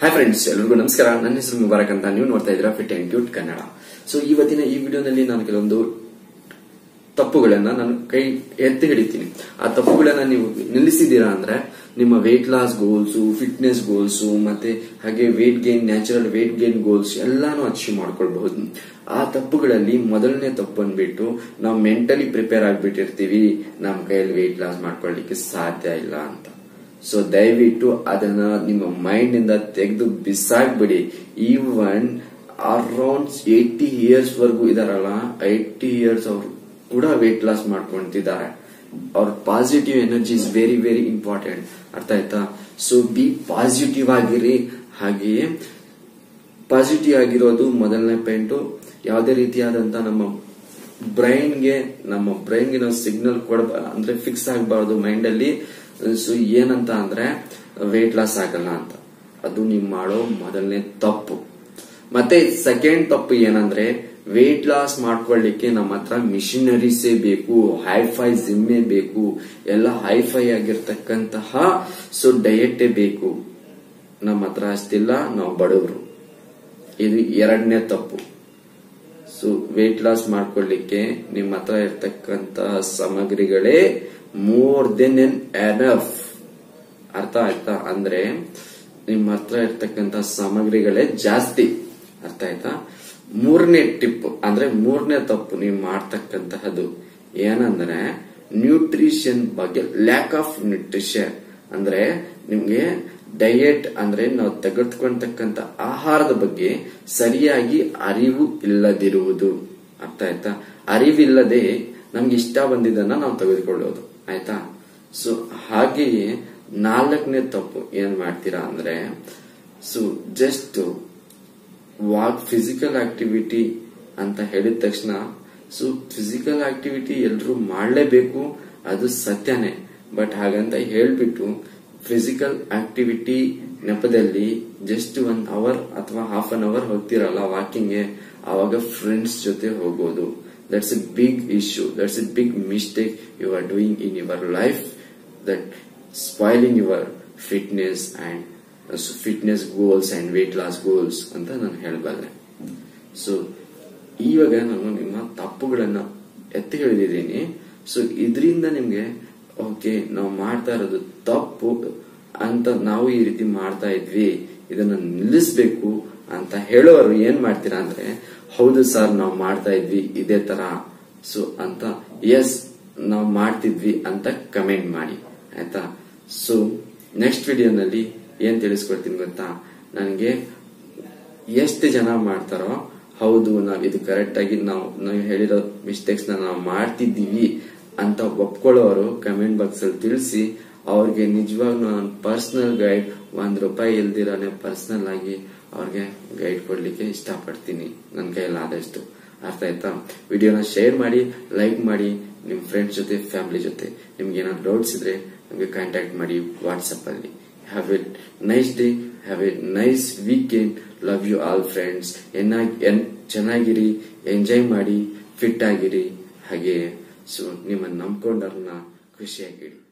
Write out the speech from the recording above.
Hi friends ಎಲ್ಲರಿಗೂ ನಮಸ್ಕಾರ. ನನ್ನ ಹೆಸರು ಮುಬಾರಕ್ ಅಂತ. ನೀವು ನೋಡ್ತಾ ಇದ್ದೀರಾ fit and cute Kannada. So ಇವತ್ತಿನ ಈ ವಿಡಿಯೋನಲ್ಲಿ ನಾನು ಕೆಲವೊಂದು ತಪ್ಪುಗಳನ್ನ ನಾನು ಕೈ ಎತ್ತಿ ಹಿಡಿತೀನಿ. ಆ ತಪ್ಪುಗಳನ್ನ ನೀವು ನಿಲ್ಲಿಸಿದ್ದೀರಾ ಅಂದ್ರೆ ನಿಮ್ಮ weight loss goals fitness goals ಮತ್ತೆ ಹಾಗೆ weight gain natural weight gain goals ಎಲ್ಲಾನು ಅಚೀವ್ ಮಾಡ್ಕೊಳ್ಬಹುದು. ಆ ತಪ್ಪುಗಳಲ್ಲಿ ಮೊದಲನೇ ತಪ್ಪು ಅಂದ್ಬಿಟ್ಟು ನಾವು ಮೆಂಟಲಿ ಪ್ರಿಪೇರ್ ಆಗ್ಬಿಟ್ಟಿರ್ತೀವಿ. ನಮ್ಮ ಕೈಯಲ್ಲಿ ವೆಯ್ಟ್ ಲಾಸ್ ಮಾಡ್ಕೊಳ್ಳಿಕ್ಕೆ ಸಾಧ್ಯ ಇಲ್ಲ ಅಂತ. ಸೊ ದಯವಿಟ್ಟು ಅದನ್ನ ನಿಮ್ಮ ಮೈಂಡ್ ಇಂದ ತೆಗೆದು ಬಿಸಾಕ್ಬಿಡಿ. ಈವನ್ ಅರೌಂಡ್ ಏಯ್ಟಿ ಇಯರ್ಸ್ ವರೆಗೂ ಇದಾರಲ್ಲ ಏಯ್ಟಿ ಇಯರ್ಸ್ ಅವರು ಕೂಡ ವೇಟ್ ಲಾಸ್ ಮಾಡ್ಕೊಂತಿದ್ದಾರೆ. ಅವ್ರ positive energy is very very important ಅರ್ಥ ಆಯ್ತಾ? ಸೊ ಬಿ ಪಾಸಿಟಿವ್ ಆಗಿರಿ. ಹಾಗೆಯೇ ಪಾಸಿಟಿವ್ ಆಗಿರೋದು ಮೊದಲನೇ ಪಾಯಿಂಟ್ ಯಾವುದೇ ರೀತಿಯಾದಂತ ನಮ್ಮ ಬ್ರೈನ್ಗೆ, ನಮ್ಮ ಬ್ರೈನ್ಗೆ ನಾವು ಸಿಗ್ನಲ್ ಕೊಡ ಅಂದ್ರೆ ಫಿಕ್ಸ್ ಆಗಬಾರ್ದು ಮೈಂಡ್ ಅಲ್ಲಿ ಸೊ ಏನಂತ ಅಂದ್ರೆ ವೆಯ್ಟ್ ಲಾಸ್ ಆಗಲ್ಲ ಅಂತ. ಅದು ನೀವು ಮಾಡೋ ಮೊದಲನೇ ತಪ್ಪು. ಮತ್ತೆ ಸೆಕೆಂಡ್ ತಪ್ಪು ಏನಂದ್ರೆ ವೆಯ್ಟ್ ಲಾಸ್ ಮಾಡ್ಕೊಳ್ಳಿಕ್ಕೆ ನಮ್ಮ ಹತ್ರ ಮಿಷಿನರೀಸೇ ಬೇಕು ಹೈಫೈ ಜಿಮ್ಮೆ ಬೇಕು, ಎಲ್ಲ ಹೈಫೈ ಆಗಿರ್ತಕ್ಕಂತಹ, ಸೊ ಡಯಟೇ ಬೇಕು. ನಮ್ಮ ಹತ್ರ ಅಷ್ಟಿಲ್ಲ, ನಾವು ಬಡವರು. ಇದು ಎರಡನೇ ತಪ್ಪು. ಸೊ ವೇಟ್ ಲಾಸ್ ಮಾಡ್ಕೊಳ್ಳಿಕ್ಕೆ ನಿಮ್ಮ ಹತ್ರ ಇರ್ತಕ್ಕಂತಹ ಸಾಮಗ್ರಿಗಳೇ ಮೋರ್ ದೆನ್ ಎನ್ ಎನಫ್ ಅರ್ಥ ಆಯ್ತಾ? ಅಂದ್ರೆ ನಿಮ್ಮ ಹತ್ರ ಇರ್ತಕ್ಕಂತ ಸಾಮಗ್ರಿಗಳೇ ಜಾಸ್ತಿ. ಅರ್ಥ ಆಯ್ತಾ? ಮೂರನೇ ಟಿಪ್, ಅಂದ್ರೆ ಮೂರನೇ ತಪ್ಪು ನೀವು ಮಾಡ್ತಕ್ಕಂತಹದ್ದು ಏನಂದ್ರೆ ನ್ಯೂಟ್ರಿಷನ್ ಬಗ್ಗೆ ಲ್ಯಾಕ್ ಆಫ್ ನ್ಯೂಟ್ರಿಷನ್ ಅಂದ್ರೆ ನಿಮ್ಗೆ ಡಯಟ್ ಅಂದ್ರೆ ನಾವು ತೆಗೆದುಕೊಂಡತಕ್ಕಂತ ಆಹಾರದ ಬಗ್ಗೆ ಸರಿಯಾಗಿ ಅರಿವು ಇಲ್ಲದಿರುವುದು. ಅರ್ಥ ಆಯ್ತಾ? ಅರಿವಿಲ್ಲದೆ ನಮ್ಗೆ ಇಷ್ಟ ಬಂದಿದ್ದನ್ನ ನಾವು ತೆಗೆದುಕೊಳ್ಳೋದು. ಆಯ್ತಾ? ಸೊ ಹಾಗೆಯೇ ನಾಲ್ಕನೇ ತಪ್ಪು ಏನ್ ಮಾಡ್ತೀರಾ ಅಂದ್ರೆ so just walk physical activity ಅಂತ ಹೇಳಿದ ತಕ್ಷಣ ಸೊ ಫಿಸಿಕಲ್ ಆಕ್ಟಿವಿಟಿ ಎಲ್ರು ಮಾಡಲೇಬೇಕು, ಅದು ಸತ್ಯನೇ. ಬಟ್ ಹಾಗಂತ ಹೇಳ್ಬಿಟ್ಟು ಫಿಸಿಕಲ್ ಆಕ್ಟಿವಿಟಿ ನೆಪದಲ್ಲಿ ಜಸ್ಟ್ ಒನ್ ಅವರ್ ಅಥವಾ ಹಾಫ್ ಅನ್ ಅವರ್ ಹೋಗ್ತಿರಲ್ಲ ವಾಕಿಂಗ್ಗೆ ಆವಾಗ ಫ್ರೆಂಡ್ಸ್ ಜೊತೆ ಹೋಗೋದು. That's a big issue that's a big mistake you are doing in your life that spoiling your fitness and fitness goals and weight loss goals ಅಂತ ನಾನು ಹೇಳಬಲ್ಲೆ. So ಇವಾಗ ನಾನು ನಿಮ್ಮ ತಪ್ಪುಗಳನ್ನ ಎತ್ತಿ ಹೇಳಿದ್ದೀನಿ ಸೊ ಇದರಿಂದ ನಿಮ್ಗೆ ಓಕೆ, ನಾವು ಮಾಡ್ತಾ ಇರೋದು ತಪ್ಪು ಅಂತ ನಾವು ಈ ರೀತಿ ಮಾಡ್ತಾ ಇದ್ವಿ, ಇದನ್ನ ನಿಲ್ಲಿಸ್ಬೇಕು ಅಂತ ಹೇಳೋರು ಏನ್ ಮಾಡ್ತೀರಾ ಅಂದ್ರೆ, ಹೌದು ಸರ್, ನಾವು ಮಾಡ್ತಾ ಇದ್ವಿ, ಇದೇ ತರ. ಸೊ ಅಂತ ಎಸ್ ನಾವು ಮಾಡ್ತಿದ್ವಿ ಅಂತ ಕಮೆಂಟ್ ಮಾಡಿ, ಆಯ್ತಾ? ಸೊ ನೆಕ್ಸ್ಟ್ ವಿಡಿಯೋನಲ್ಲಿ ಏನ್ ತಿಳಿಸ್ಕೊಡ್ತೀನಿ ಗೊತ್ತಾ? ನನಗೆ ಎಷ್ಟು ಜನ ಮಾಡ್ತಾರೋ, ಹೌದು, ನಾವು ಇದು ಕರೆಕ್ಟ್ ಆಗಿ ನಾವು ನಾವು ಹೇಳಿರೋ ಮಿಸ್ಟೇಕ್ಸ್ ನಾವು ಮಾಡ್ತಿದ್ದೀವಿ ಅಂತ ಒಪ್ಕೊಳ್ಳೋರು ಕಮೆಂಟ್ ಬಾಕ್ಸ್ ಅಲ್ಲಿ ತಿಳಿಸಿ, ಅವ್ರಿಗೆ ನಿಜವಾಗ್ಲೂ ನಾನು ಪರ್ಸನಲ್ ಗೈಡ್ ಒಂದ್ ರೂಪಾಯಿ ಇಲ್ದಿರೋನೆ ಪರ್ಸನಲ್ ಆಗಿ ಅವ್ರಿಗೆ ಗೈಡ್ ಕೊಡ್ಲಿಕ್ಕೆ ಇಷ್ಟಪಡ್ತೀನಿ. ನನ್ನ ಕೈಯಲ್ಲಿ ಆದಷ್ಟು. ಅರ್ಥ ಆಯ್ತಾ? ವಿಡಿಯೋನ ಶೇರ್ ಮಾಡಿ, ಲೈಕ್ ಮಾಡಿ, ನಿಮ್ ಫ್ರೆಂಡ್ಸ್ ಜೊತೆ, ಫ್ಯಾಮಿಲಿ ಜೊತೆ. ನಿಮ್ಗೆ ಏನಾದ್ರು ಡೌಟ್ಸ್ ಇದ್ರೆ ನಮಗೆ ಕಾಂಟ್ಯಾಕ್ಟ್ ಮಾಡಿ ವಾಟ್ಸಪ್ ಅಲ್ಲಿ. Have a nice day have a nice weekend love you all friends Channagiri enjoy ಮಾಡಿ ಫಿಟ್ ಆಗಿರಿ. ಹಾಗೆ. ಸೊ ನಿಮ್ಮನ್ನು ನಂಬ್ಕೊಂಡವ್ರನ್ನ ಖುಷಿಯಾಗಿಡಿ